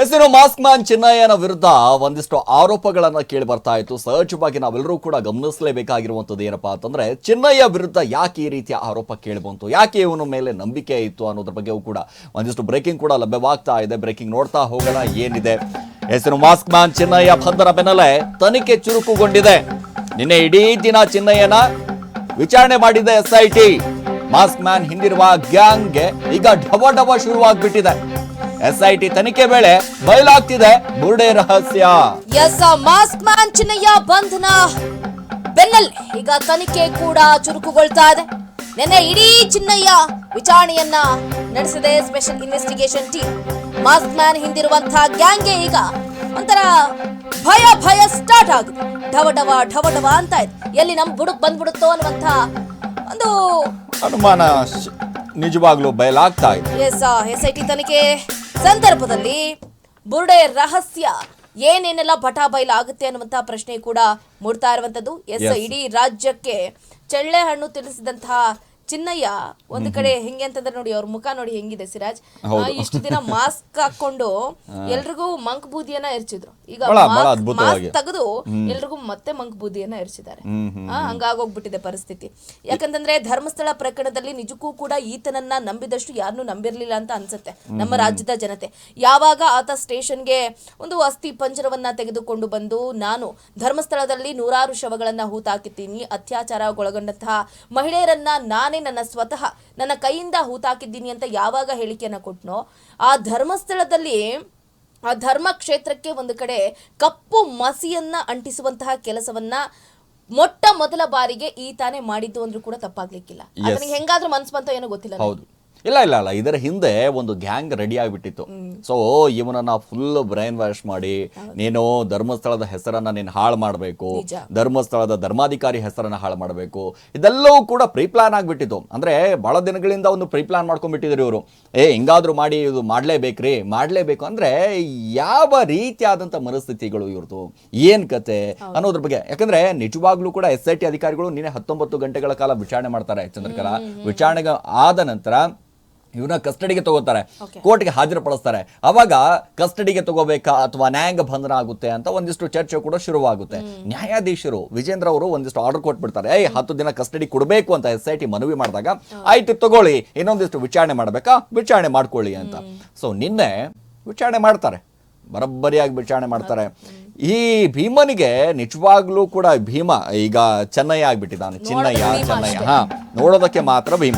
ಹೆಸರು mask man ಚಿನ್ನಯ್ಯನ ವಿರುದ್ಧ ಒಂದಿಷ್ಟು ಆರೋಪಗಳನ್ನ ಕೇಳಿ ಬರ್ತಾ ಇತ್ತು. ಸಹಜವಾಗಿ ನಾವೆಲ್ಲರೂ ಕೂಡ ಗಮನಿಸಲೇಬೇಕಾಗಿರುವಂಥದ್ದು ಏನಪ್ಪಾ ಅಂತಂದ್ರೆ, ಚಿನ್ನಯ್ಯ ವಿರುದ್ಧ ಯಾಕೆ ಈ ರೀತಿಯ ಆರೋಪ ಕೇಳಿ ಬಂತು? ಯಾಕೆ ಇವನ ಮೇಲೆ ನಂಬಿಕೆ ಇತ್ತು ಅನ್ನೋದ್ರ ಬಗ್ಗೆಯೂ ಕೂಡ ಒಂದಿಷ್ಟು ಬ್ರೇಕಿಂಗ್ ಕೂಡ ಲಭ್ಯವಾಗ್ತಾ ಇದೆ. ಬ್ರೇಕಿಂಗ್ ನೋಡ್ತಾ ಹೋಗೋಣ ಏನಿದೆ. ಹೆಸರು ಮಾಸ್ಕ್ ಮ್ಯಾನ್ ಚಿನ್ನಯ್ಯ ಬಂಧನ ಬೆನ್ನಲ್ಲೇ ತನಿಖೆ ಚುರುಕುಗೊಂಡಿದೆ. ನಿನ್ನೆ ಇಡೀ ದಿನ ಚಿನ್ನಯ್ಯನ ವಿಚಾರಣೆ ಮಾಡಿದೆ S I T mask man ಹಿಂದಿರುವ ಗ್ಯಾಂಗ್ಗೆ ಈಗ ಢವ ಶುರುವಾಗ್ಬಿಟ್ಟಿದೆ. ಎಸ್ ಐ ಟಿ ತನಿಖೆ ವೇಳೆ ಬಯಲಾಗ್ತಿದೆ ಬುರ್ಡೆ ರಹಸ್ಯ. ಎಸ್ ಮಾಸ್ಕ್ ಮ್ಯಾನ್ ಚಿನ್ನಯ್ಯ ಬಂಧನ. ಬೆನ್ನಲ್ಲೇ ಈಗ ತನಿಖೆ ಕೂಡ ಚುರುಕುಗೊಳ್ತಾ ಇದೆ. ನಿನ್ನೆ ಇಡೀ ಚಿನ್ನಯ್ಯ ವಿಚಾರಣೆಯನ್ನ ನಡೆಸಿದೆ special investigation team. Mask man ಹಿಂದಿರುವಂತಹ gang ಈಗ ಒಂಥರ ಭಯ ಭಯ ಸ್ಟಾರ್ಟ್ ಆಗಿದೆ. ಢವ ಢವ ಢವ ಢವ ಅಂತ ಇದೆ. ಎಲ್ಲಿ ನಮ್ ಬುಡಕ್ ಬಂದ್ಬಿಡುತ್ತೋ ಅನ್ನುವಂತ ಒಂದು ಅನುಮಾನ ನಿಜವಾಗ್ಲೂ ಬಯಲಾಗ್ತಾ ಇದೆ. ಎಸ್ ಎಸ್ ಐ ಟಿ ತನಿಖೆ ಸಂದರ್ಭದಲ್ಲಿ ಬುರುಡೆ ರಹಸ್ಯ ಏನೇನೆಲ್ಲ ಬಟಾ ಬಯಲಾಗುತ್ತೆ ಅನ್ನುವಂತ ಪ್ರಶ್ನೆ ಕೂಡ ಮೂಡ್ತಾ ಇರುವಂತದ್ದು ಎಸ್. ಇಡೀ ರಾಜ್ಯಕ್ಕೆ ಚಳ್ಳೆ ಹಣ್ಣು ತಿಳಿಸಿದಂತಹ ಚಿನ್ನಯ್ಯ ಒಂದ್ ಕಡೆ ಹೆಂಗೆ ಅಂತಂದ್ರೆ ನೋಡಿ ಅವ್ರ ಮುಖ ನೋಡಿ ಹೆಂಗಿದೆ ಸಿರಾಜ್. ಇಷ್ಟು ದಿನ ಮಾಸ್ಕ್ ಹಾಕೊಂಡು ಎಲ್ರಿಗೂ ಮಂಕ್ ಬೂದಿಯನ್ನ ಎರಚಿದ್ರು. ಈಗ ಮಾಸ್ಕ್. ತೆಗೆದು ಎಲ್ರಿಗೂ ಮತ್ತೆ ಮಂಕ್ ಬೂದಿಯನ್ನ ಎರಚಿದ್ದಾರೆ. ಹಂಗಾಗೋಗ್ಬಿಟ್ಟಿದೆ ಪರಿಸ್ಥಿತಿ. ಯಾಕಂತಂದ್ರೆ ಧರ್ಮಸ್ಥಳ ಪ್ರಕರಣದಲ್ಲಿ ನಿಜಕ್ಕೂ ಕೂಡ ಈತನನ್ನ ನಂಬಿದಷ್ಟು ಯಾರನ್ನೂ ನಂಬಿರ್ಲಿಲ್ಲ ಅಂತ ಅನ್ಸುತ್ತೆ ನಮ್ಮ ರಾಜ್ಯದ ಜನತೆ. ಯಾವಾಗ ಆತ ಸ್ಟೇಷನ್ಗೆ ಒಂದು ಅಸ್ಥಿ ಪಂಜರವನ್ನ ತೆಗೆದುಕೊಂಡು ಬಂದು ನಾನು ಧರ್ಮಸ್ಥಳದಲ್ಲಿ ನೂರಾರು ಶವಗಳನ್ನ ಹೂತಾಕಿದ್ದೀನಿ ಅತ್ಯಾಚಾರಗೊಳಗೊಂಡಂತಹ ಮಹಿಳೆಯರನ್ನ ನಾನೇ ನನ್ನ ಸ್ವತಃ ನನ್ನ ಕೈಯಿಂದ ಹೂತಾಕಿದ್ದೀನಿ ಅಂತ ಯಾವಾಗ ಹೇಳಿಕೆಯನ್ನು ಕೊಟ್ಟನೋ ಆ ಧರ್ಮಸ್ಥಳದಲ್ಲಿ ಆ ಧರ್ಮ ಕ್ಷೇತ್ರಕ್ಕೆ ಒಂದು ಕಡೆ ಕಪ್ಪು ಮಸಿಯನ್ನ ಅಂಟಿಸುವಂತಹ ಕೆಲಸವನ್ನ ಮೊಟ್ಟ ಮೊದಲ ಬಾರಿಗೆ ಈ ತಾನೇ ಮಾಡಿದ್ದು ಅಂದ್ರೂ ಕೂಡ ತಪ್ಪಾಗ್ಲಿಕ್ಕಿಲ್ಲ. ಅದನಿಗೆ ಹೆಂಗಾದ್ರೂ ಮನ್ಸ್ ಬಂತ ಏನೋ ಗೊತ್ತಿಲ್ಲ ಹೌದು. ಇಲ್ಲ ಇಲ್ಲ ಅಲ್ಲ ಇದರ ಹಿಂದೆ ಒಂದು ಗ್ಯಾಂಗ್ ರೆಡಿ ಆಗಿಬಿಟ್ಟಿತ್ತು. ಸೊ ಇವನನ್ನ ಫುಲ್ ಬ್ರೈನ್ ವಾಶ್ ಮಾಡಿ ನೀನು ಧರ್ಮಸ್ಥಳದ ಹೆಸರನ್ನ ನೀನು ಹಾಳು ಮಾಡಬೇಕು ಧರ್ಮಸ್ಥಳದ ಧರ್ಮಾಧಿಕಾರಿ ಹೆಸರನ್ನ ಹಾಳು ಮಾಡಬೇಕು. ಇದೆಲ್ಲವೂ ಕೂಡ ಪ್ರೀ ಪ್ಲಾನ್ ಆಗ್ಬಿಟ್ಟಿತ್ತು. ಅಂದ್ರೆ ಬಹಳ ದಿನಗಳಿಂದ ಒಂದು ಪ್ರೀ ಪ್ಲಾನ್ ಮಾಡ್ಕೊಂಡ್ಬಿಟ್ಟಿದ್ರು ಇವರು. ಏ ಹಿಂಗಾದ್ರೂ ಮಾಡಿ ಇದು ಮಾಡ್ಲೇಬೇಕ್ರಿ ಮಾಡ್ಲೇಬೇಕು. ಅಂದ್ರೆ ಯಾವ ರೀತಿಯಾದಂತ ಮನಸ್ಥಿತಿಗಳು ಇವ್ರದ್ದು ಏನ್ ಕತೆ? ಅನ್ನೋದ್ರ ಬಗ್ಗೆ. ಯಾಕಂದ್ರೆ ನಿಜವಾಗ್ಲೂ ಕೂಡ ಎಸ್ ಐ ಟಿ ಅಧಿಕಾರಿಗಳು ನಿನ್ನೆ ಹತ್ತೊಂಬತ್ತು ಗಂಟೆಗಳ ಕಾಲ ವಿಚಾರಣೆ ಮಾಡ್ತಾರೆ ಚಂದ್ರಕಲಾ. ವಿಚಾರಣೆಗೆ ಆದ ನಂತರ ಇವನ್ನ ಕಸ್ಟಡಿಗೆ ತಗೋತಾರೆ. ಕೋರ್ಟ್ಗೆ ಹಾಜರುಪಡಿಸ್ತಾರೆ. ಅವಾಗ ಕಸ್ಟಡಿಗೆ ತಗೋಬೇಕಾ ಅಥವಾ ನ್ಯಾಯಾಂಗ ಬಂಧನ ಆಗುತ್ತೆ ಅಂತ ಒಂದಿಷ್ಟು ಚರ್ಚೆ ಕೂಡ ಶುರುವಾಗುತ್ತೆ. ನ್ಯಾಯಾಧೀಶರು ವಿಜೇಂದ್ರ ಅವರು ಒಂದಿಷ್ಟು ಆರ್ಡರ್ ಕೊಟ್ಬಿಡ್ತಾರೆ ಏಯ್ ಹತ್ತು ದಿನ ಕಸ್ಟಡಿ ಕೊಡಬೇಕು ಅಂತ ಎಸ್ ಐ ಟಿ ಮನವಿ ಮಾಡಿದಾಗ ಆಯ್ತು ತಗೊಳ್ಳಿ. ಇನ್ನೊಂದಿಷ್ಟು ವಿಚಾರಣೆ ಮಾಡಬೇಕಾ? ವಿಚಾರಣೆ ಮಾಡ್ಕೊಳ್ಳಿ ಅಂತ. ಸೊ ನಿನ್ನೆ ವಿಚಾರಣೆ ಮಾಡ್ತಾರೆ. ಬರಬ್ಬರಿಯಾಗಿ ವಿಚಾರಣೆ ಮಾಡ್ತಾರೆ. ಈ ಭೀಮನಿಗೆ ನಿಜವಾಗ್ಲೂ ಕೂಡ ಭೀಮ ಈಗ ಚೆನ್ನಯ್ಯ ಆಗ್ಬಿಟ್ಟಿದ್ದಾನೆ. ಚಿನ್ನಯ್ಯ ಚೆನ್ನಯ್ಯ. ಹಾ ನೋಡೋದಕ್ಕೆ ಮಾತ್ರ ಭೀಮ.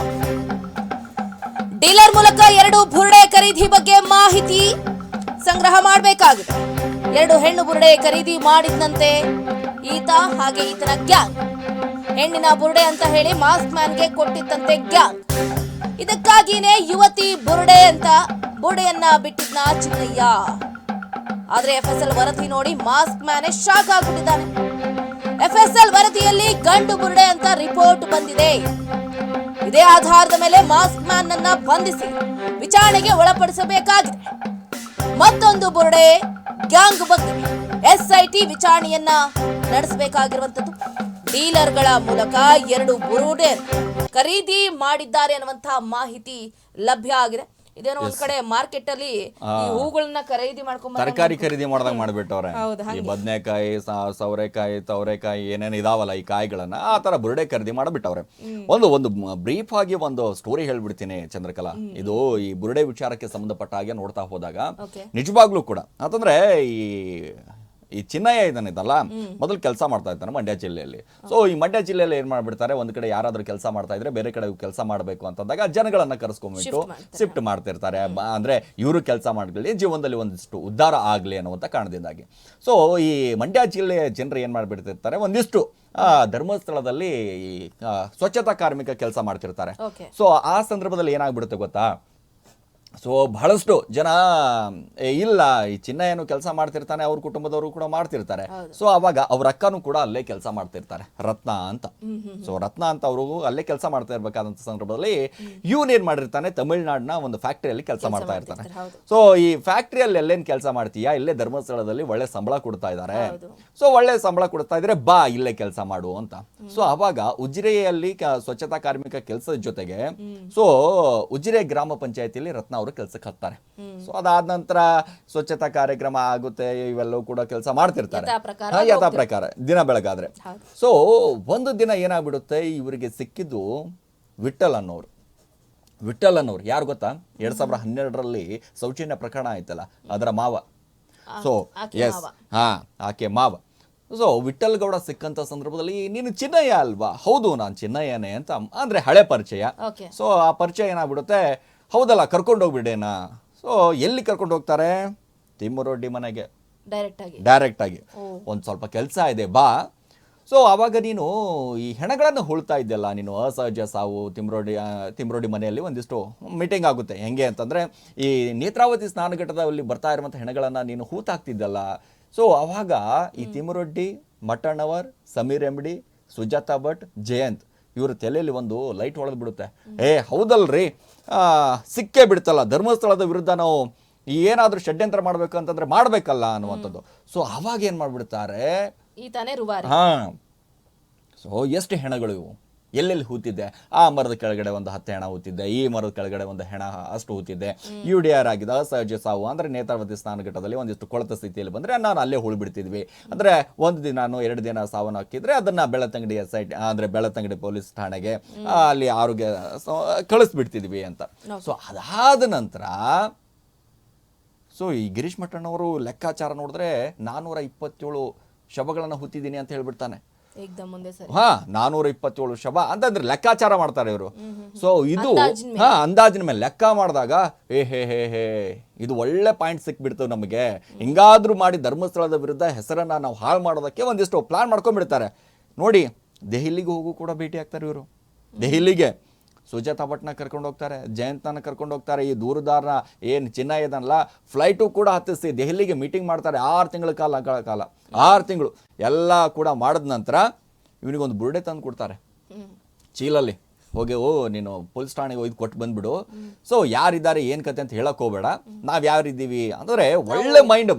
ಡೀಲರ್ ಮೂಲಕ ಎರಡು ಬುರುಡೆ ಖರೀದಿ ಬಗ್ಗೆ ಮಾಹಿತಿ ಸಂಗ್ರಹ ಮಾಡಬೇಕಾಗಿದೆ ಎರಡು ಹೆಣ್ಣು ಬುರುಡೆ ಖರೀದಿ ಮಾಡಿದಂತೆ ಈತ ಹಾಗೆ ಈತನ ಗ್ಯಾಂಗ್. ಹೆಣ್ಣಿನ ಬುರುಡೆ ಅಂತ ಹೇಳಿ ಮಾಸ್ಕ್ ಮ್ಯಾನ್ಗೆ ಕೊಟ್ಟಿದ್ದಂತೆ ಗ್ಯಾಂಗ್. ಇದಕ್ಕಾಗಿನೇ ಯುವತಿ ಬುರುಡೆ ಅಂತ ಬುರುಡೆಯನ್ನ ಬಿಟ್ಟಿದ್ನ ಚಿನ್ನಯ್ಯ. ಆದ್ರೆ ಎಫ್ ಎಸ್ ಎಲ್ ವರದಿ ನೋಡಿ ಮಾಸ್ಕ್ ಮ್ಯಾನೇ ಶಾಕ್ ಆಗ್ಬಿಟ್ಟಿದ್ದಾನೆ. ಎಫ್ ಎಸ್ ಎಲ್ ವರದಿಯಲ್ಲಿ ಗಂಡು ಬುರುಡೆ ಅಂತ ರಿಪೋರ್ಟ್ ಬಂದಿದೆ. ಇದೇ ಆಧಾರದ ಮೇಲೆ ಮಾಸ್ಕ್ ಮ್ಯಾನ್ ಅನ್ನ ಬಂಧಿಸಿ ವಿಚಾರಣೆಗೆ ಒಳಪಡಿಸಬೇಕಾಗಿದೆ. ಮತ್ತೊಂದು ಬುರುಡೆ, ಗ್ಯಾಂಗ್ ಬಗ್ಗೆ ಎಸ್ಐಟಿ ವಿಚಾರಣೆಯನ್ನ ನಡೆಸಬೇಕಾಗಿರುವಂತದ್ದು ಡೀಲರ್ಗಳ ಮೂಲಕ ಎರಡು ಬುರುಡೆ ಖರೀದಿ ಮಾಡಿದ್ದಾರೆ ಅನ್ನುವಂತಹ ಮಾಹಿತಿ ಲಭ್ಯ ಆಗಿದೆ. ಇದೇನೋ ಒಂದ್ ಕಡೆ ಮಾರ್ಕೆಟ್ ಅಲ್ಲಿ ಈ ಹೂಗಳನ್ನ ಖರೀದಿ ಮಾಡ್ಕೊಂಡ್ ತರಕಾರಿ ಖರೀದಿ ಮಾಡ್ದಂಗ್ ಮಾಡ್ಬಿಟ್ಟವ್ರೆ. ಈ ಬದನೆಕಾಯಿ ಸೌರೆಕಾಯಿ ತವರೆಕಾಯಿ ಏನೇನ್ ಇದಾವಲ್ಲ ಈ ಕಾಯಿಗಳನ್ನ ಆ ತರ ಬುರುಡೆ ಖರೀದಿ ಮಾಡ್ಬಿಟ್ಟವ್ರೆ. ಒಂದು ಒಂದು ಬ್ರೀಫ್ ಆಗಿ ಒಂದು ಸ್ಟೋರಿ ಹೇಳ್ಬಿಡ್ತೀನಿ ಚಂದ್ರಕಲಾ. ಇದು ಈ ಬುರುಡೆ ವಿಚಾರಕ್ಕೆ ಸಂಬಂಧಪಟ್ಟ ಹಾಗೆ ನೋಡ್ತಾ ಹೋದಾಗ ನಿಜವಾಗ್ಲೂ ಕೂಡ. ಅಂತಂದ್ರೆ ಈ ಈ ಚಿನ್ನಯ್ಯ ಇದನ್ನಿದಲ್ಲ ಮೊದಲು ಕೆಲಸ ಮಾಡ್ತಾ ಇದ್ದಾನೆ ಮಂಡ್ಯ ಜಿಲ್ಲೆಯಲ್ಲಿ. ಸೊ ಈ ಮಂಡ್ಯ ಜಿಲ್ಲೆಯಲ್ಲಿ ಏನ್ ಮಾಡ್ಬಿಡ್ತಾರೆ? ಒಂದ್ ಕಡೆ ಯಾರಾದ್ರೂ ಕೆಲಸ ಮಾಡ್ತಾ ಇದ್ರೆ ಬೇರೆ ಕಡೆ ಕೆಲಸ ಮಾಡಬೇಕು ಅಂತಂದಾಗ ಜನಗಳನ್ನ ಕರೆಸ್ಕೊಂಡ್ಬಿಟ್ಟು ಶಿಫ್ಟ್ ಮಾಡ್ತಿರ್ತಾರೆ. ಅಂದರೆ ಇವರು ಕೆಲಸ ಮಾಡ್ಕೊಳ್ಳಿ ಜೀವನದಲ್ಲಿ ಒಂದಿಷ್ಟು ಉದ್ಧಾರ ಆಗ್ಲಿ ಅನ್ನುವಂಥ ಕಾರಣದಿಂದಾಗಿ. ಸೊ ಈ ಮಂಡ್ಯ ಜಿಲ್ಲೆಯ ಜನರು ಏನ್ ಮಾಡ್ಬಿಡ್ತಿರ್ತಾರೆ? ಒಂದಿಷ್ಟು ಧರ್ಮಸ್ಥಳದಲ್ಲಿ ಈ, ಸ್ವಚ್ಛತಾ ಕಾರ್ಮಿಕ ಕೆಲಸ ಮಾಡ್ತಿರ್ತಾರೆ. ಸೊ ಆ ಸಂದರ್ಭದಲ್ಲಿ ಏನಾಗ್ಬಿಡುತ್ತೆ ಗೊತ್ತಾ? ಸೊ ಬಹಳಷ್ಟು ಜನ ಏ, ಇಲ್ಲ ಈ ಚಿನ್ನ ಏನು ಕೆಲಸ ಮಾಡ್ತಿರ್ತಾನೆ ಅವ್ರ ಕುಟುಂಬದವರು ಕೂಡ ಮಾಡ್ತಿರ್ತಾರೆ. ಸೊ ಅವಾಗ ಅವ್ರ ಅಕ್ಕನೂ ಕೂಡ ಅಲ್ಲೇ ಕೆಲಸ ಮಾಡ್ತಿರ್ತಾರೆ ರತ್ನ ಅಂತ. ಸೊ ರತ್ನ ಅಂತ ಅವ್ರಿಗೂ ಅಲ್ಲೇ ಕೆಲಸ ಮಾಡ್ತಾ ಇರ್ಬೇಕಾದಂತ ಸಂದರ್ಭದಲ್ಲಿ ಇವನ್ ಏನ್ ಮಾಡಿರ್ತಾನೆ ತಮಿಳ್ನಾಡಿನ ಒಂದು ಫ್ಯಾಕ್ಟರಿಯಲ್ಲಿ ಕೆಲಸ ಮಾಡ್ತಾ ಇರ್ತಾನೆ. ಸೊ ಈ ಫ್ಯಾಕ್ಟರಿಯಲ್ಲಿ ಎಲ್ಲೇನ್ ಕೆಲಸ ಮಾಡ್ತೀಯಾ ಇಲ್ಲೇ ಧರ್ಮಸ್ಥಳದಲ್ಲಿ ಒಳ್ಳೆ ಸಂಬಳ ಕೊಡ್ತಾ ಇದ್ದಾರೆ ಸೊ ಒಳ್ಳೆ ಸಂಬಳ ಕೊಡ್ತಾ ಇದ್ರೆ ಬಾ ಇಲ್ಲೇ ಕೆಲಸ ಮಾಡು ಅಂತ. ಸೊ ಅವಾಗ ಉಜಿರೆಯಲ್ಲಿ ಕ- ಸ್ವಚ್ಛತಾ ಕಾರ್ಮಿಕ ಕೆಲಸದ ಜೊತೆಗೆ ಸೊ ಉಜಿರೆ ಗ್ರಾಮ ಪಂಚಾಯತಿಯಲ್ಲಿ ರತ್ನ ಅವರು ಕೆಲಸಕ್ಕೆ ಹತ್ತಾರೆ. ಸೊ ಅದಾದ ನಂತರ ಸ್ವಚ್ಛತಾ ಕಾರ್ಯಕ್ರಮ ಆಗುತ್ತೆ ಇವೆಲ್ಲವೂ ಕೂಡ ಕೆಲಸ ಮಾಡ್ತಿರ್ತಾರೆ. ಯಥಾ ಪ್ರಕಾರ ದಿನ ಬೆಳಗಾದ್ರೆ. ಸೊ ಒಂದು ದಿನ ಏನಾಗ್ಬಿಡುತ್ತೆ ಇವರಿಗೆ ಸಿಕ್ಕಿದ್ದು ವಿಠಲ್ ಅನ್ನೋರು. ವಿಠಲ್ ಅನ್ನೋರು ಯಾರು ಗೊತ್ತಾ? ಎರಡ್ ಸಾವಿರದ ಹನ್ನೆರಡರಲ್ಲಿ ಸೌಜನ್ಯ ಪ್ರಕರಣ ಆಯ್ತಲ್ಲ ಅದರ ಮಾವ. ಸೊ ಎಸ್ ಮಾವ. ಹಾ ಆಕೆ ಮಾವ. ಸೊ ವಿಠಲ್ ಗೌಡ ಸಿಕ್ಕಂತ ಸಂದರ್ಭದಲ್ಲಿ ನೀನು ಚಿನ್ನಯ್ಯ ಅಲ್ವಾ? ಹೌದು ನಾನು ಚಿನ್ನಯ್ಯನೇ ಅಂತ ಅಂದ್ರೆ ಹಳೆ ಪರಿಚಯ. ಸೊ ಆ ಪರಿಚಯ ಏನಾಗ್ಬಿಡುತ್ತೆ ಹೌದಲ್ಲ ಕರ್ಕೊಂಡು ಹೋಗ್ಬಿಡೇನ ಸೊ ಎಲ್ಲಿ ಕರ್ಕೊಂಡು ಹೋಗ್ತಾರೆ? ತಿಮ್ಮರೊಡ್ಡಿ ಮನೆಗೆ. ಡೈರೆಕ್ಟ್ ಆಗಿ. ಡೈರೆಕ್ಟ್ ಆಗಿ. ಓ. ಒಂದು ಸ್ವಲ್ಪ ಕೆಲಸ ಇದೆ ಬಾ. ಸೊ ಆವಾಗ ನೀನು ಈ ಹೆಣಗಳನ್ನು ಹುಳ್ತಾ ಇದ್ದಲ್ಲ ನೀನು ಅಸಹಜ ಸಾವು ತಿಮ್ರೋಡಿ ತಿಮ್ರೋಡಿ ಮನೆಯಲ್ಲಿ ಒಂದಿಷ್ಟು ಮೀಟಿಂಗ್ ಆಗುತ್ತೆ. ಹೆಂಗೆ ಅಂತಂದರೆ ಈ ನೇತ್ರಾವತಿ ಸ್ನಾನಘಟ್ಟದಲ್ಲಿ ಬರ್ತಾ ಇರುವಂಥ ಹೆಣಗಳನ್ನು ನೀನು ಹೂತಾಕ್ತಿದ್ದಲ್ಲ. ಸೊ ಆವಾಗ ಈ ತಿಮ್ರೊಡ್ಡಿ ಮಟ್ಟಣ್ಣವರ್ ಸಮೀರ್ ಎಂಬಡಿ ಸುಜಾತಾ ಭಟ್ ಜಯಂತ್ ಇವ್ರ ತಲೆಯಲ್ಲಿ ಒಂದು ಲೈಟ್ ಹೊಳೆದು ಬಿಡುತ್ತೆ. ಏ ಹೌದಲ್ರಿ? ಸಿಕ್ಕೇ ಬಿಡ್ತಲ್ಲ. ಧರ್ಮಸ್ಥಳದ ವಿರುದ್ಧ ನಾವು ಏನಾದರೂ ಷಡ್ಯಂತ್ರ ಮಾಡಬೇಕು ಅಂತಂದ್ರೆ ಮಾಡ್ಬೇಕಲ್ಲ ಅನ್ನುವಂಥದ್ದು. ಸೊ ಅವಾಗ ಏನು ಮಾಡಿಬಿಡ್ತಾರೆ? ಹಾ. ಸೊ ಎಷ್ಟು ಹೆಣಗಳು ಇವು? ಎಲ್ಲೆಲ್ಲಿ ಹೂತಿದ್ದೆ? ಆ ಮರದ ಕೆಳಗಡೆ ಒಂದು ಹತ್ತು ಹೆಣ ಹೂತಿದ್ದೆ ಈ ಮರದ ಕೆಳಗಡೆ ಒಂದು ಹೆಣ ಅಷ್ಟು ಹೂತಿದ್ದೆ. ಯು ಡಿ ಆರ್ ಆಗಿದೆ ಅಸಹಜ ಸಾವು ಅಂದ್ರೆ ನೇತ್ರಾವತಿ ಸ್ನಾನಘಟ್ಟದಲ್ಲಿ ಒಂದಿಷ್ಟು ಕೊಳತ ಸ್ಥಿತಿಯಲ್ಲಿ ಬಂದ್ರೆ ನಾನು ಅಲ್ಲೇ ಹುಳು ಬಿಡ್ತಿದ್ವಿ ಅಂದ್ರೆ ಒಂದು ದಿನ ಎರಡು ದಿನ ಸಾವನ್ನು ಹಾಕಿದ್ರೆ ಅದನ್ನ ಬೆಳತಂಗಡಿ ಎಸ್ ಐ ಅಂದ್ರೆ ಬೆಳತಂಗಡಿ ಪೊಲೀಸ್ ಠಾಣೆಗೆ ಅಲ್ಲಿ ಆರೋಗ್ಯ ಕಳಿಸ್ಬಿಡ್ತಿದ್ವಿ ಅಂತ. ಸೊ ಅದಾದ ನಂತರ ಸೊ ಈ ಗಿರೀಶ್ ಮಠಣ್ಣವರು ಲೆಕ್ಕಾಚಾರ ನೋಡಿದ್ರೆ ನಾನೂರ ಇಪ್ಪತ್ತೇಳು ಶವಗಳನ್ನು ಹುತ್ತಿದ್ದೀನಿ ಅಂತ ಹೇಳ್ಬಿಡ್ತಾನೆ. ಹಾ ನಾನೂರ ಇಪ್ಪತ್ತೇಳು ಶವ ಅಂತಂದ್ರೆ ಲೆಕ್ಕಾಚಾರ ಮಾಡ್ತಾರೆ ಇವರು. ಸೊ ಇದು ಹಾ ಅಂದಾಜಿನ ಮೇಲೆ. ಲೆಕ್ಕ ಮಾಡಿದಾಗ ಏ ಹೇ ಹೇ ಹೇ ಇದು ಒಳ್ಳೆ ಪಾಯಿಂಟ್ ಸಿಕ್ಬಿಡ್ತು ನಮಗೆ. ಹಿಂಗಾದ್ರೂ ಮಾಡಿ ಧರ್ಮಸ್ಥಳದ ವಿರುದ್ಧ ಹೆಸರನ್ನ ನಾವು ಹಾಳು ಮಾಡೋದಕ್ಕೆ ಒಂದಿಷ್ಟು ಪ್ಲಾನ್ ಮಾಡ್ಕೊಂಡ್ಬಿಡ್ತಾರೆ. ನೋಡಿ ದೆಹಲಿಗೆ ಹೋಗು ಕೂಡ ಭೇಟಿ ಆಗ್ತಾರೆ ಇವರು. ದೆಹಲಿಗೆ. ಸುಜಾತಾ ಭಟ್ನ ಕರ್ಕೊಂಡು ಹೋಗ್ತಾರೆ ಜಯಂತನ ಕರ್ಕೊಂಡು ಹೋಗ್ತಾರೆ. ಈ ದೂರದಾರನ ಏನು ಚಿನ್ನ ಇದನ್ನಲ್ಲ ಫ್ಲೈಟು ಕೂಡ ಹತ್ತಿಸಿ ದೆಹಲಿಗೆ ಮೀಟಿಂಗ್ ಮಾಡ್ತಾರೆ ಆರು ತಿಂಗಳ ಕಾಲ ಕಾಲ. ಆರು ತಿಂಗಳು. ಎಲ್ಲ ಕೂಡ ಮಾಡಿದ ನಂತರ ಇವನಿಗೊಂದು ಬುರುಡೆ ತಂದು ಕೊಡ್ತಾರೆ. ಚೀಲಲ್ಲಿ. ಹೋಗಿ ಓ ನೀನು ಪೊಲೀಸ್ ಠಾಣೆಗೆ ಹೋಗಿ ಕೊಟ್ಟು ಬಂದ್ಬಿಡು. ಸೊ ಯಾರಿದ್ದಾರೆ ಏನ್ ಕತೆ ಅಂತ ಹೇಳಕ್ ಹೋಗ್ಬೇಡ. ನಾವ್ ಯಾರಿದ್ದೀವಿ? ಅಂದ್ರೆ ಒಳ್ಳೆ ಮೈಂಡ್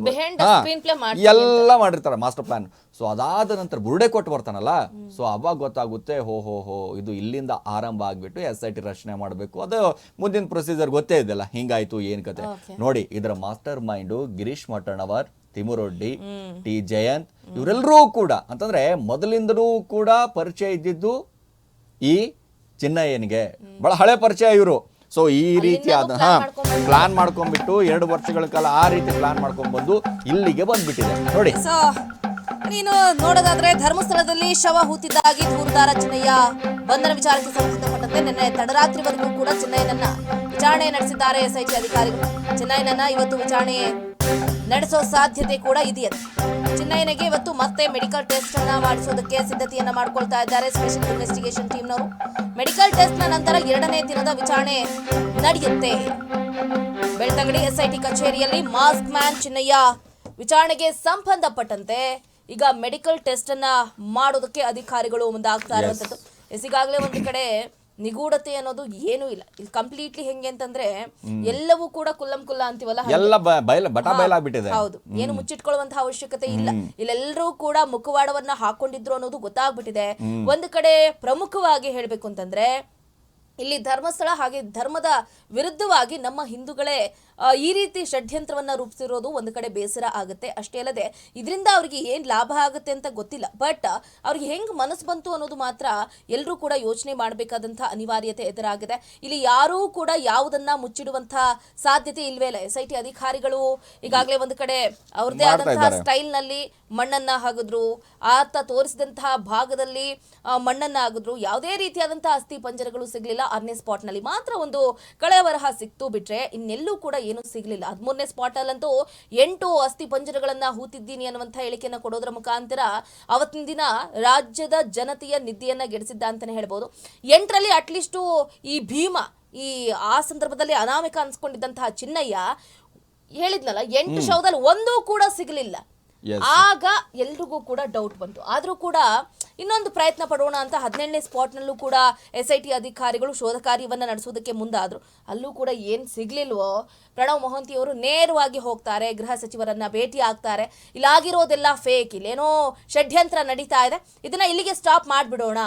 ಎಲ್ಲ ಮಾಡಿರ್ತಾರೆ ಮಾಸ್ಟರ್ ಪ್ಲಾನ್ ಸೊ ಅದಾದ ನಂತರ ಬುರುಡೆ ಕೊಟ್ಟು ಬರ್ತಾನಲ್ಲ. ಸೊ ಅವಾಗ ಗೊತ್ತಾಗುತ್ತೆ ಹೋ ಹೋ ಹೋ ಇದು ಇಲ್ಲಿಂದ ಆರಂಭ ಆಗ್ಬಿಟ್ಟು ಎಸ್ ಐ ಟಿ ರಚನೆ ಮಾಡಬೇಕು. ಅದು ಮುಂದಿನ ಪ್ರೊಸೀಜರ್ ಗೊತ್ತೇ ಇದೆಯಲ್ಲ ಹಿಂಗಾಯ್ತು ಏನ್ ಕತೆ. ನೋಡಿ ಇದರ mastermind Girish Mattannavar Timarodi T Jayant ಇವರೆಲ್ಲರೂ ಕೂಡ ಅಂತಂದ್ರೆ ಮೊದಲಿಂದನೂ ಕೂಡ ಪರಿಚಯ ಇದ್ದಿದ್ದು ಈ ಚಿನ್ನಯ್ಯನಿಗೆ ಬಹಳ ಹಳೆ ಪರಿಚಯ ಇವರು. ಸೊ ಈ ರೀತಿಯಾದ ಆದ ಹಾ ಪ್ಲಾನ್ ಮಾಡ್ಕೊಂಡ್ಬಿಟ್ಟು ಎರಡು ವರ್ಷಗಳ ಕಾಲ ಆ ರೀತಿ ಪ್ಲಾನ್ ಮಾಡ್ಕೊಂಡ್ಬಂದು ಇಲ್ಲಿಗೆ ಬಂದ್ಬಿಟ್ಟಿದೆ. ನೋಡಿ. ಸೊ ನೀನು ನೋಡೋದಾದ್ರೆ ಧರ್ಮಸ್ಥಳದಲ್ಲಿ ಶವ ಹೂತಿದ್ದಾಗಿ ದೂರದಾರ ಚಿನ್ನಯ್ಯ ಬಂಧನ ವಿಚಾರಕ್ಕೆ ಸಂಬಂಧಪಟ್ಟಂತೆ ನಿನ್ನೆ ತಡರಾತ್ರಿವರೆಗೂ ಕೂಡ ಚಿನ್ನಯ್ಯನನ್ನ ವಿಚಾರಣೆ ನಡೆಸಿದ್ದಾರೆ ಎಸ್ಐಟಿ ಅಧಿಕಾರಿಗಳು. ಚಿನ್ನಯ್ಯನನ್ನ ಇವತ್ತು ವಿಚಾರಣೆ ನಡೆಸೋ ಸಾಧ್ಯತೆ ಕೂಡ ಇದೆಯಂತೆ. ಚಿನ್ನಯ್ಯನಿಗೆ ಇವತ್ತು ಮತ್ತೆ ಮೆಡಿಕಲ್ ಟೆಸ್ಟ್ ಅನ್ನ ಮಾಡಿಸೋದಕ್ಕೆ ಸಿದ್ಧತೆಯನ್ನ ಮಾಡ್ಕೊಳ್ತಾ ಇದ್ದಾರೆ ಸ್ಪೆಷಲ್ ಇನ್ವೆಸ್ಟಿಗೇಷನ್ ಟೀಮ್ನವರು. ಮೆಡಿಕಲ್ ಟೆಸ್ಟ್ನ ನಂತರ ಎರಡನೇ ದಿನದ ವಿಚಾರಣೆ ನಡೆಯುತ್ತೆ. ಬೆಳ್ತಂಗಡಿ ಎಸ್ಐಟಿ ಕಚೇರಿಯಲ್ಲಿ ಮಾಸ್ಕ್ ಮ್ಯಾನ್ ಚಿನ್ನಯ್ಯ ವಿಚಾರಣೆಗೆ ಸಂಬಂಧಪಟ್ಟಂತೆ ಈಗ ಮೆಡಿಕಲ್ ಟೆಸ್ಟ್ ಅನ್ನ ಮಾಡೋದಕ್ಕೆ ಅಧಿಕಾರಿಗಳು ಮುಂದಾಗ್ತಾ ಇರುವಂತದ್ದು. ಈಗಾಗಲೇ ಒಂದು ಕಡೆ ನಿಗೂಢತೆ ಅನ್ನೋದು ಏನೂ ಇಲ್ಲ. ಇಲ್ಲಿ ಕಂಪ್ಲೀಟ್ಲಿ ಹೆಂಗೆ ಅಂತಂದ್ರೆ ಎಲ್ಲವೂ ಕೂಡ ಕುಲ್ಲಂ ಕುಲ್ಲ ಅಂತೀವಲ್ಲ? ಹಾಗೆ. ಎಲ್ಲ ಬ- ಬಯಲ ಬಟ ಬಯಲಾಗ್ಬಿಟ್ಟಿದೆ ಹೌದು. ಏನು ಮುಚ್ಚಿಟ್ಕೊಳ್ಳುವಂತಹ ಅವಶ್ಯಕತೆ ಇಲ್ಲ. ಇಲ್ಲೆಲ್ಲರೂ ಕೂಡ ಮುಖವಾಡವನ್ನ ಹಾಕೊಂಡಿದ್ರು ಅನ್ನೋದು ಗೊತ್ತಾಗ್ಬಿಟ್ಟಿದೆ. ಒಂದು ಕಡೆ ಪ್ರಮುಖವಾಗಿ ಹೇಳ್ಬೇಕು ಅಂತಂದ್ರೆ ಇಲ್ಲಿ ಧರ್ಮಸ್ಥಳ ಹಾಗೆ ಧರ್ಮದ ವಿರುದ್ಧವಾಗಿ ನಮ್ಮ ಹಿಂದೂಗಳೇ ಈ ರೀತಿ ಷಡ್ಯಂತ್ರವನ್ನ ರೂಪಿಸಿರೋದು ಒಂದು ಕಡೆ ಬೇಸರ ಆಗುತ್ತೆ. ಅಷ್ಟೇ ಅಲ್ಲದೆ ಇದರಿಂದ ಅವ್ರಿಗೆ ಏನ್ ಲಾಭ ಆಗುತ್ತೆ ಅಂತ ಗೊತ್ತಿಲ್ಲ. ಬಟ್ ಅವ್ರಿಗೆ ಹೆಂಗ್ ಮನಸ್ಸು ಬಂತು ಅನ್ನೋದು ಮಾತ್ರ ಎಲ್ಲರೂ ಕೂಡ ಯೋಚನೆ ಮಾಡಬೇಕಾದಂತಹ ಅನಿವಾರ್ಯತೆ ಎದುರಾಗಿದೆ. ಇಲ್ಲಿ ಯಾರೂ ಕೂಡ ಯಾವುದನ್ನ ಮುಚ್ಚಿಡುವಂತಹ ಸಾಧ್ಯತೆ ಇಲ್ವೇ ಇಲ್ಲ. ಎಸ್ ಐ ಟಿ ಅಧಿಕಾರಿಗಳು ಈಗಾಗಲೇ ಒಂದು ಕಡೆ ಅವ್ರದೇ ಆದಂತಹ ಸ್ಟೈಲ್ನಲ್ಲಿ ಸ್ಟೈಲ್ನಲ್ಲಿ ಮಣ್ಣನ್ನ ಹಾಕಿದ್ರು ಆತ ತೋರಿಸಿದಂತಹ ಭಾಗದಲ್ಲಿ ಮಣ್ಣನ್ನ ಹಾಕಿದ್ರು ಯಾವುದೇ ರೀತಿಯಾದಂತಹ ಅಸ್ಥಿ ಪಂಜರಗಳು ಸಿಗ್ಲಿಲ್ಲ. ಆರನೇ ಸ್ಪಾಟ್ನಲ್ಲಿ ಮಾತ್ರ ಒಂದು ಕಳೆವರಹ ಸಿಕ್ತು ಬಿಟ್ರೆ ಇನ್ನೆಲ್ಲೂ ಕೂಡ ಏನು ಸಿಗಲಿಲ್ಲ. ಹದಿಮೂರನೇ ಸ್ಪಾಟಲ್ಲಂತೂ ಎಂಟು ಅಸ್ಥಿ ಪಂಜರಗಳನ್ನು ಹೂತಿದ್ದೀನಿ ಅನ್ನುವಂಥ ಹೇಳಿಕೆಯನ್ನು ಕೊಡೋದ್ರ ಮುಖಾಂತರ ಅವತ್ತಿನ ದಿನ ರಾಜ್ಯದ ಜನತೆಯ ನಿದ್ದೆಯನ್ನ ಗೆಡಿಸಿದ್ದ ಅಂತಾನೆ ಹೇಳ್ಬೋದು. ಎಂಟರಲ್ಲಿ ಅಟ್ಲೀಸ್ಟು ಈ ಭೀಮ ಈ ಆ ಸಂದರ್ಭದಲ್ಲಿ ಅನಾಮಿಕ ಅನ್ಸ್ಕೊಂಡಿದ್ದಂತಹ ಚಿನ್ನಯ್ಯ ಹೇಳಿದ್ನಲ್ಲ ಎಂಟು ಶವದಲ್ಲಿ ಒಂದೂ ಕೂಡ ಸಿಗಲಿಲ್ಲ. ಆಗ ಎಲ್ರಿಗೂ ಕೂಡ ಡೌಟ್ ಬಂತು. ಆದ್ರೂ ಕೂಡ ಇನ್ನೊಂದು ಪ್ರಯತ್ನ ಪಡೋಣ ಅಂತ ಹದಿನೇಳನೇ ಸ್ಪಾಟ್ನಲ್ಲೂ ಕೂಡ ಎಸ್ ಐ ಟಿ ಅಧಿಕಾರಿಗಳು ಶೋಧ ಕಾರ್ಯವನ್ನು ನಡೆಸೋದಕ್ಕೆ ಮುಂದಾದ್ರು. ಅಲ್ಲೂ ಕೂಡ ಏನು ಸಿಗಲಿಲ್ವೋ ಪ್ರಣವ್ ಮೊಹಂತಿ ಅವರು ನೇರವಾಗಿ ಹೋಗ್ತಾರೆ ಗೃಹ ಸಚಿವರನ್ನ ಭೇಟಿ ಆಗ್ತಾರೆ. ಇಲ್ಲಾಗಿರೋದೆಲ್ಲ ಫೇಕ್ ಇಲ್ಲೇನೋ ಷಡ್ಯಂತ್ರ ನಡೀತಾ ಇದೆ. ಇದನ್ನ ಇಲ್ಲಿಗೆ ಸ್ಟಾಪ್ ಮಾಡಿಬಿಡೋಣ.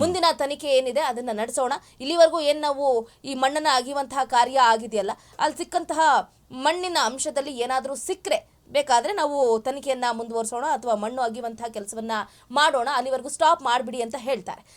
ಮುಂದಿನ ತನಿಖೆ ಏನಿದೆ ಅದನ್ನ ನಡೆಸೋಣ. ಇಲ್ಲಿವರೆಗೂ ಏನು ನಾವು ಈ ಮಣ್ಣನ್ನ ಅಗಿಯುವಂತಹ ಕಾರ್ಯ ಆಗಿದೆಯಲ್ಲ ಅಲ್ಲಿ ಸಿಕ್ಕಂತಹ ಮಣ್ಣಿನ ಅಂಶದಲ್ಲಿ ಏನಾದರೂ ಸಿಕ್ಕರೆ ಬೇಕಾದ್ರೆ ನಾವು ತನಿಖೆಯನ್ನು ಮುಂದುವರಿಸೋಣ ಅಥವಾ ಮಣ್ಣು ಅಗಿಯುವಂತಹ ಕೆಲಸವನ್ನು ಮಾಡೋಣ ಅಲ್ಲಿವರೆಗೂ ಸ್ಟಾಪ್ ಮಾಡಿಬಿಡಿ ಅಂತ ಹೇಳ್ತಾರೆ.